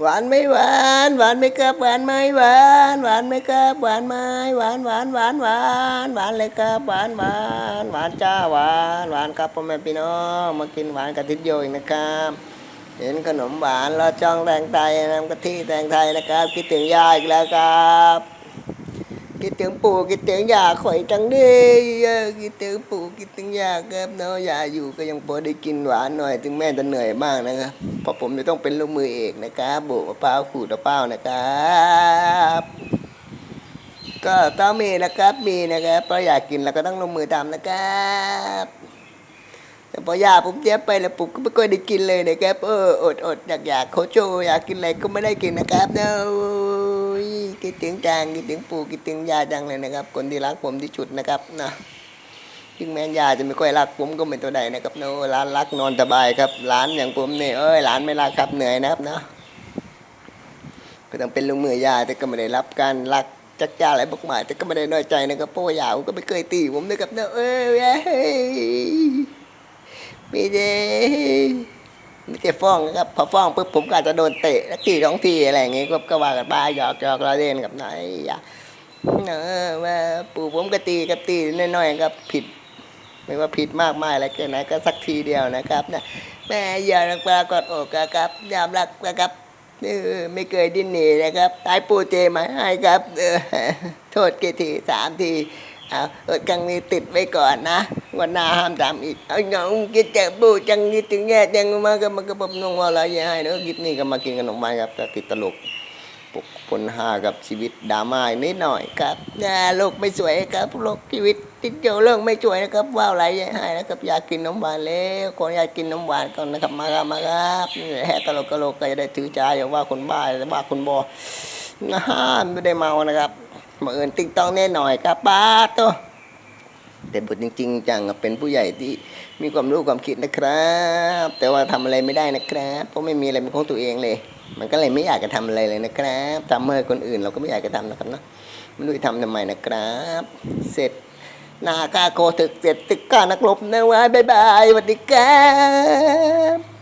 หวานไม่หวานหวานไม่ครับหวานไม่หวานหวานไม่ครับหวานไหมหวานหวานหวานหวานหวานเลยครับหวานหวานหวานจ้าหวานหวานครับพ่อแม่พี่น้องมากินหวานกะทิโยอีกนะครับ เห็นขนมหวานเราจ้องแตงไทยน้ำกะทิแตงไทยนะครับคิดถึงยายอีกแล้วครับ คิดถึงปู่คิดถึงยาข่อยจังดิเออคิดถึงปู่คิดถึงยาครับเนาะยาอยู่ก็ยังพอได้กินหวานหน่อยถึงแม่จะเหนื่อยบ้างนะครับเพราะผมจะต้องเป็นลูกมือเอกนะครับโบกมะพร้าวขูดมะพร้าวนะครับก็ต้องมีนะครับมีนะครับเพราะอยากกินเราก็ต้องลงมือทำนะครับแต่พอยาผมเจ็บไปแล้วผมก็ไม่ค่อยได้กินเลยนะครับเอออดอดอยากอยากโคโจอยากกินอะไรก็ไม่ได้กินนะครับเนาะ ยคิดถึงจางคิดถึงปู่คิดถึงยาจังเลยนะครับ คนที่รักผมที่สุดนะครับนะถึงแม้ยาจะไม่ค่อยรักผมก็ไม่ตัวใดนะครับเนาะร้านรักนอนสบายครับร้านอย่างผมเนี่ยเอ้ยร้านไม่รักครับเหนื่อยนะครับเนาะก็ต้องเป็นลุงมือยาแต่ก็ไม่ได้รับการรักจักจ้าอะไรมากมายแต่ก็ไม่ได้น้อยใจนะครับเพราะว่ายาก็ไม่เคยตีผมนะครับเนาะเอ้ยเอ้ยมีเด ไม่ใช่ฟ้องนะครับพอฟ้องปุ๊บผมก็อาจจะโดนเตะแล้วกี่สองทีอะไรอย่างงี้ก็ก็ว่ากันบ้าหยอกหยอกเราเล่นกับนายอย่าเออว่าปู่ผมก็ตีกับตีน้อยๆครับผิด ไม่ว่าผิดมากมายอะไรแค่ไหนก็สักทีเดียวนะครับนะแม่อย่ารักปลากอดอกนะครับยามรักนะครับเออไม่เคยดิ้นหนีนะครับตายปูเจมาให้ครับเออโทษกี่ทีสามทีเอาเออจังนี้ติดไว้ก่อนนะ วันหน้าห้ามทำอีกเอาหนองกินแต่ปูจังนี้ถึงแง่จังมาก็มันก็บบนงว่าอะไรยังไงเนอะคลิปนี้ก็มากินขนมไม้ครับก็ติดตลกปกปนหากับชีวิตดราม่านิดหน่อยครับนะโลกไม่สวยครับโลกชีวิตติดเดียวเรื่องไม่สวยนะครับว่าวอะไรยังไงนะครับอยากกินนมหวานแล้วคนอยากกินนมหวานก่อนนะครับมาครับมาครับแหละตลกตลกก็จะได้ถือใจอย่าว่าคนบ้าอย่าว่าคนบอนะฮะไม่ได้เมานะครับมาเอินติ๊งต้องแน่หน่อยครับป้าโต แต่บทจริงๆจังเป็นผู้ใหญ่ที่มีความรู้ความคิดนะครับ แต่ว่าทำอะไรไม่ได้นะครับ เพราะไม่มีอะไรเป็นของตัวเองเลย มันก็เลยไม่อยากจะทำอะไรเลยนะครับทำเมื่อคนอื่นเราก็ไม่อยากจะทำนะครับเนาะไม่รู้จะทำทำไมนะครับ เสร็จหน้ากาโคถึกเสร็จตึกก้านักลบนะวะบายบายสวัสดีครับ